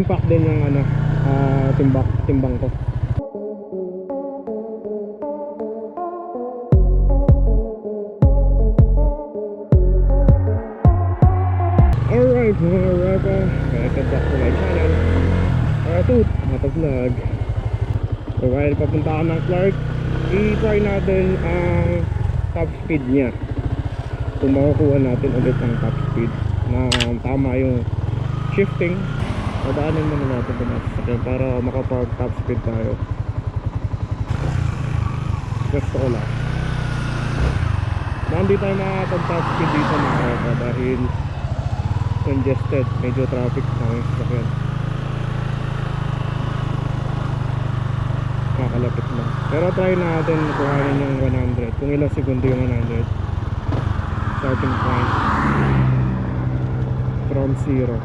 umimpact din yung ano, ah, timbak, timbang ko. Alright mga rapa, welcome back to my channel. Aratut, vlog. So while papunta ka ng Clark, i-try natin ang top speed niya. Kung makukuha natin ulit ang top speed na tama yung shifting. Padaanin muna natin ito natin sasakyan para makapag top speed tayo. Gusto ko lang. Na hindi tayo makapag top speed dito mga rapa dahil congested, medyo traffic na yung sasakyan. Kakalapit na. Pero try natin kuhanin yung 100. Kung ilang segundo yung 100. Starting point. From zero.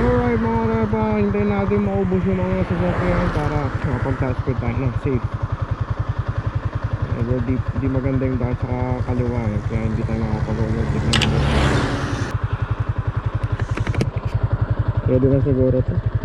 Alright mga reba, hintayin natin maubos yung mga sasakyan para makapag-tasper tayo ng safe. Medyo di, di maganda yung daan sa kaliwa eh, kaya hindi tayo mga. Pwede na siguro to.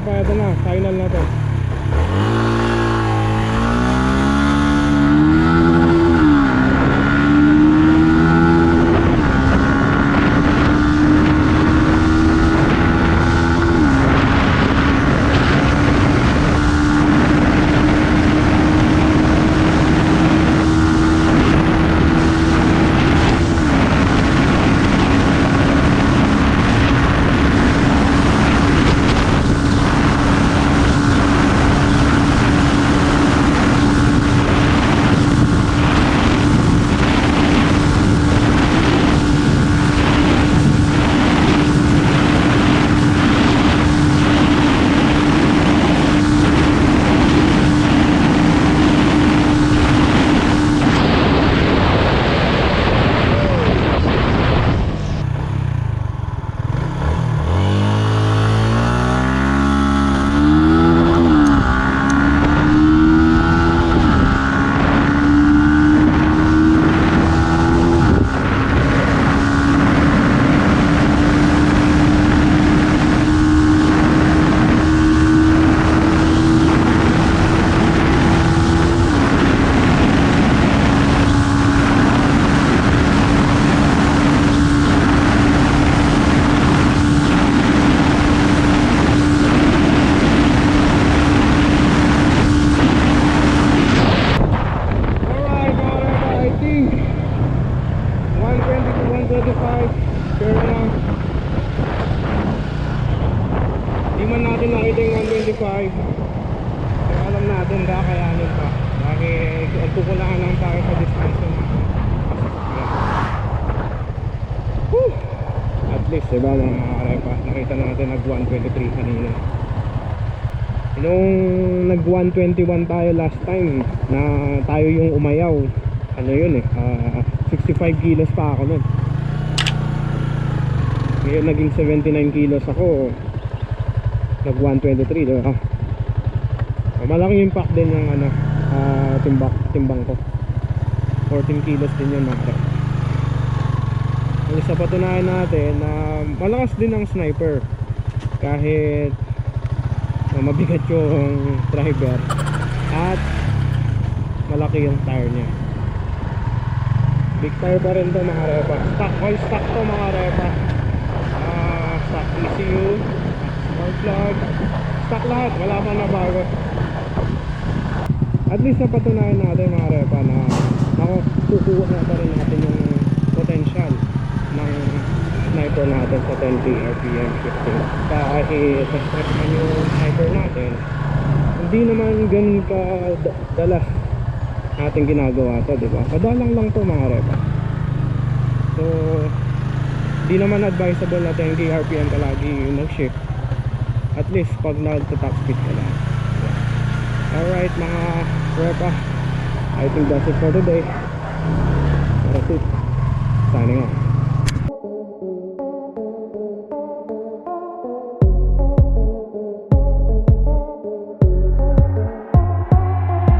pinapayado na final na to. natin makita yung 125 Pero alam natin kakayanin ano eh, pa dahil nagkukulangan lang tayo sa distance Woo! at least diba mga karepa nakita natin nag 123 kanina. Nung nag 121 tayo last time na tayo yung umayaw ano yun eh ah, uh, 65 kilos pa ako nun. Ngayon naging 79 kilos ako nag 123, di ba? Ah, malaking impact din yung ano, ah, timbak, timbang ko. 14 kilos din yun mga. Ang isa patunayan natin na malakas din ang sniper kahit na mabigat yung driver at malaki yung tire niya big tire pa rin to mga repa stock all stock to mga repa Ah, stock ECU spark plug stock lahat. Wala pa na bago. At least napatunayan natin mga repa na nakukuha na pa rin natin yung potential ng sniper natin sa 10 RPM shifting kahit stress man yung sniper natin. Hindi naman ganun ka da- dalas natin ginagawa to di ba? Madalang lang to mga repa. So di naman advisable na 10 RPM ka lagi mag shift at least pag nagta-top speed ka lang alright mga repa I think that's it for today. That's it signing off